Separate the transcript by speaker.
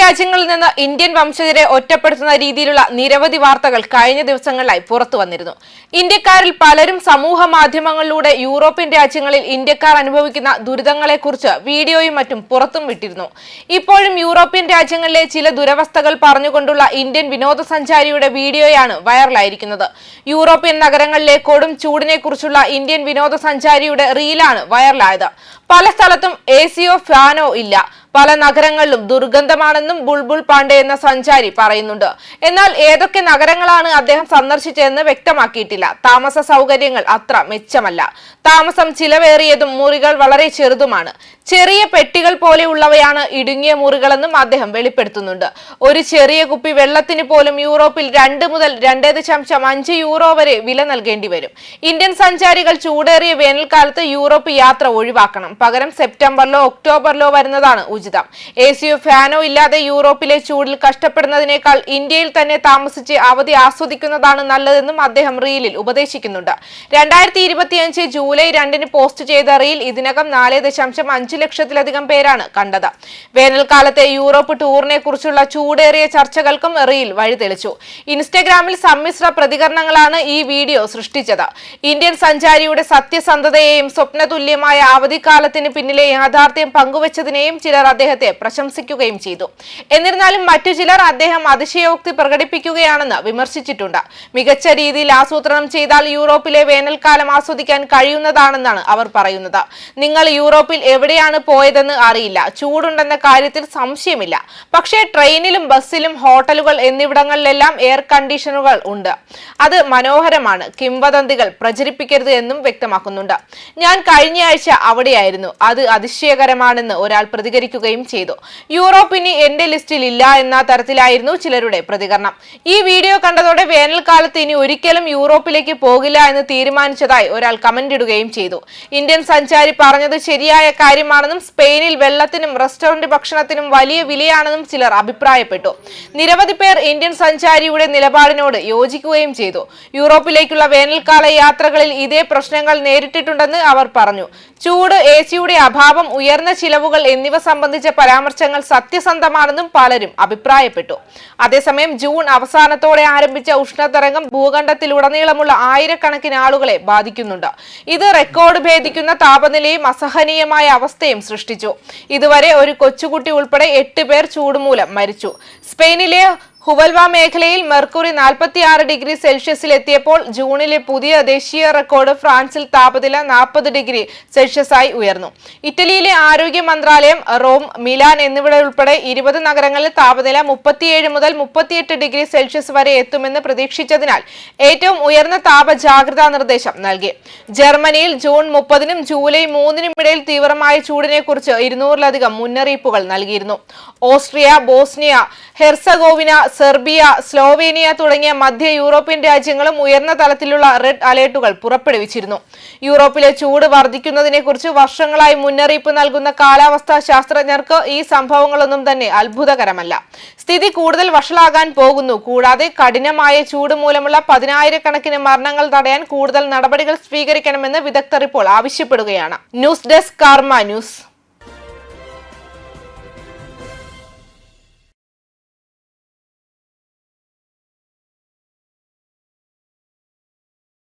Speaker 1: രാജ്യങ്ങളിൽ നിന്ന് ഇന്ത്യൻ വംശജരെ ഒറ്റപ്പെടുത്തുന്ന രീതിയിലുള്ള നിരവധി വാർത്തകൾ കഴിഞ്ഞ ദിവസങ്ങളിലായി പുറത്തു വന്നിരുന്നു. ഇന്ത്യക്കാരിൽ പലരും സമൂഹ മാധ്യമങ്ങളിലൂടെ യൂറോപ്യൻ രാജ്യങ്ങളിൽ ഇന്ത്യക്കാർ അനുഭവിക്കുന്ന ദുരിതങ്ങളെക്കുറിച്ച് വീഡിയോയും മറ്റും പുറത്തും വിട്ടിരുന്നു. ഇപ്പോഴും യൂറോപ്യൻ രാജ്യങ്ങളിലെ ചില ദുരവസ്ഥകൾ പറഞ്ഞുകൊണ്ടുള്ള ഇന്ത്യൻ വിനോദസഞ്ചാരിയുടെ വീഡിയോയാണ് വൈറലായിരിക്കുന്നത്. യൂറോപ്യൻ നഗരങ്ങളിലെ കൊടും ചൂടിനെക്കുറിച്ചുള്ള ഇന്ത്യൻ വിനോദസഞ്ചാരിയുടെ റീലാണ് വൈറലായത്. പല സ്ഥലത്തും എ സിയോ ഫാനോ ഇല്ല. പല നഗരങ്ങളിലും ദുർഗന്ധമാണെന്നും ബുൾബുൾ പാണ്ഡെ എന്ന സഞ്ചാരി പറയുന്നുണ്ട്. എന്നാൽ ഏതൊക്കെ നഗരങ്ങളാണ് അദ്ദേഹം സന്ദർശിച്ചതെന്ന് വ്യക്തമാക്കിയിട്ടില്ല. താമസ സൗകര്യങ്ങൾ അത്ര മെച്ചമല്ല. താമസം ചിലവേറിയതും മുറികൾ വളരെ ചെറുതുമാണ്. ചെറിയ പെട്ടികൾ പോലെയുള്ളവയാണ് ഇടുങ്ങിയ മുറികളെന്നും അദ്ദേഹം വെളിപ്പെടുത്തുന്നുണ്ട്. ഒരു ചെറിയ കുപ്പി വെള്ളത്തിന് പോലും യൂറോപ്പിൽ രണ്ട് മുതൽ രണ്ട് ദശാംശം അഞ്ച് യൂറോ വരെ വില നൽകേണ്ടി വരും. ഇന്ത്യൻ സഞ്ചാരികൾ ചൂടേറിയ വേനൽക്കാലത്ത് യൂറോപ്പ് യാത്ര ഒഴിവാക്കണം. പകരം സെപ്റ്റംബറിലോ ഒക്ടോബറിലോ വരുന്നതാണ് ഉചിതം. എ സിയോ ഫാനോ ഇല്ലാതെ യൂറോപ്പിലെ ചൂടിൽ കഷ്ടപ്പെടുന്നതിനേക്കാൾ ഇന്ത്യയിൽ തന്നെ താമസിച്ച് അവധി ആസ്വദിക്കുന്നതാണ് നല്ലതെന്നും അദ്ദേഹം റീലിൽ ഉപദേശിക്കുന്നുണ്ട്. രണ്ടായിരത്തി ഇരുപത്തിയഞ്ച് ജൂലൈ രണ്ടിന് പോസ്റ്റ് ചെയ്ത റീൽ ഇതിനകം നാല് ദശാംശം അഞ്ച് ലക്ഷത്തിലധികം പേരാണ് കണ്ടത്. വേനൽക്കാലത്തെ യൂറോപ്പ് ടൂറിനെ കുറിച്ചുള്ള ചൂടേറിയ ചർച്ചകൾക്കും റീൽ വഴിതെളിച്ചു. ഇൻസ്റ്റഗ്രാമിൽ സമ്മിശ്ര പ്രതികരണങ്ങളാണ് ഈ വീഡിയോ സൃഷ്ടിച്ചത്. ഇന്ത്യൻ സഞ്ചാരിയുടെ സത്യസന്ധതയെയും സ്വപ്നതുല്യമായ അവധിക്കാലത്തിന് പിന്നിലെ യാഥാർത്ഥ്യം പങ്കുവച്ചതിനെയും ചിലർ അദ്ദേഹത്തെ പ്രശംസിക്കുകയും ചെയ്തു. എന്നിരുന്നാലും മറ്റു ചിലർ അദ്ദേഹം അതിശയോക്തി പ്രകടിപ്പിക്കുകയാണെന്ന് വിമർശിച്ചിട്ടുണ്ട്. മികച്ച രീതിയിൽ ആസൂത്രണം ചെയ്താൽ യൂറോപ്പിലെ വേനൽക്കാലം ആസ്വദിക്കാൻ കഴിയുന്നതാണെന്നാണ് അവർ പറയുന്നത്. നിങ്ങൾ യൂറോപ്പിൽ എവിടെയാണ് പോയതെന്ന് അറിയില്ല. ചൂടുണ്ടെന്ന കാര്യത്തിൽ സംശയമില്ല. പക്ഷേ ട്രെയിനിലും ബസ്സിലും ഹോട്ടലുകൾ എന്നിവിടങ്ങളിലെല്ലാം എയർ കണ്ടീഷനുകൾ ഉണ്ട്. അത് മനോഹരമാണ്. കിംവദന്തികൾ പ്രചരിപ്പിക്കരുത് എന്നും വ്യക്തമാക്കുന്നുണ്ട്. ഞാൻ കഴിഞ്ഞയാഴ്ച അവിടെയായിരുന്നു. അത് അതിശയകരമാണെന്ന് ഒരാൾ പ്രതികരിക്കുകയും ചെയ്തു. യൂറോപ്പിന് എന്റെ ലിസ്റ്റിൽ ഇല്ല എന്ന തരത്തിലായിരുന്നു ചിലരുടെ പ്രതികരണം. ഈ വീഡിയോ കണ്ടതോടെ വേനൽക്കാലത്ത് ഇനി ഒരിക്കലും യൂറോപ്പിലേക്ക് പോകില്ല എന്ന് തീരുമാനിച്ചതായി ഒരാൾ കമന്റ് ഇടുകയും ചെയ്തു. ഇന്ത്യൻ സഞ്ചാരി പറഞ്ഞത് ശരിയായ കാര്യമാണെന്നും സ്പെയിനിൽ വെള്ളത്തിനും റെസ്റ്റോറന്റ് ഭക്ഷണത്തിനും വലിയ വിലയാണെന്നും ചിലർ അഭിപ്രായപ്പെട്ടു. നിരവധി പേർ ഇന്ത്യൻ സഞ്ചാരിയുടെ നിലപാടിനോട് യോജിക്കുകയും ചെയ്തു. യൂറോപ്പിലേക്കുള്ള വേനൽക്കാല യാത്രകളിൽ ഇതേ പ്രശ്നങ്ങൾ നേരിട്ടിട്ടുണ്ടെന്ന് അവർ പറഞ്ഞു. ചൂട് എ സിയുടെ അഭാവം ഉയർന്ന ചിലവുകൾ എന്നിവ സംബന്ധിച്ച പരാമർശങ്ങൾ സത്യസന്ധമാണെന്നും പലരും അഭിപ്രായപ്പെട്ടു. അതേസമയം ജൂൺ അവസാനത്തോടെ ആരംഭിച്ച ഉഷ്ണതരംഗം ഭൂഖണ്ഡത്തിലുടനീളമുള്ള ആയിരക്കണക്കിന് ആളുകളെ ബാധിക്കുന്നുണ്ട്. ഇത് റെക്കോർഡ് ഭേദിക്കുന്ന താപനിലയും അസഹനീയമായ അവസ്ഥയും സൃഷ്ടിച്ചു. ഇതുവരെ ഒരു കൊച്ചുകുട്ടി ഉൾപ്പെടെ എട്ട് പേർ ചൂടുമൂലം മരിച്ചു. സ്പെയിനിലെ ഹുവൽവ മേഖലയിൽ മെർക്കുറി 46 ഡിഗ്രി സെൽഷ്യസിൽ എത്തിയപ്പോൾ ജൂണിലെ പുതിയ ദേശീയ റെക്കോർഡ് ഫ്രാൻസിൽ താപനില നാൽപ്പത് ഡിഗ്രി സെൽഷ്യസായി ഉയർന്നു. ഇറ്റലിയിലെ ആരോഗ്യ മന്ത്രാലയം റോം മിലാൻ എന്നിവിടെ ഉൾപ്പെടെ ഇരുപത് നഗരങ്ങളിൽ താപനില മുപ്പത്തിയേഴ് മുതൽ മുപ്പത്തിയെട്ട് ഡിഗ്രി സെൽഷ്യസ് വരെ എത്തുമെന്ന് പ്രതീക്ഷിച്ചതിനാൽ ഏറ്റവും ഉയർന്ന താപ ജാഗ്രതാ നിർദ്ദേശം നൽകി. ജർമ്മനിയിൽ ജൂൺ മുപ്പതിനും ജൂലൈ മൂന്നിനും ഇടയിൽ തീവ്രമായ ചൂടിനെ കുറിച്ച് ഇരുന്നൂറിലധികം മുന്നറിയിപ്പുകൾ നൽകിയിരുന്നു. Austria Bosnia Herzegovina Serbia Slovenia തുടങ്ങിയ മധ്യ യൂറോപ്യൻ രാജ്യങ്ങളും ഉയർന്ന തലത്തിലുള്ള റെഡ് അലേർട്ടുകൾ പുറപ്പെടുവിച്ചിരുന്നു. യൂറോപ്പിലെ ചൂട് വർദ്ധിക്കുന്നതിനെക്കുറിച്ച് വർഷങ്ങളായി മുന്നറിയിപ്പ് നൽകുന്ന കാലാവസ്ഥാ ശാസ്ത്രജ്ഞർക്ക് ഈ സംഭവങ്ങളൊന്നും തന്നെ അത്ഭുതകരമല്ല. സ്ഥിതി കൂടുതൽ വഷളാകാൻ പോകുന്നു. കൂടാതെ കഠിനമായ ചൂട് മൂലമുള്ള പതിനായിരക്കണക്കിന് മരണങ്ങൾ തടയാൻ കൂടുതൽ നടപടികൾ സ്വീകരിക്കണമെന്ന് വിദഗ്ധർ ഇപ്പോൾ ആവശ്യപ്പെടുകയാണ്. News desk Karma news.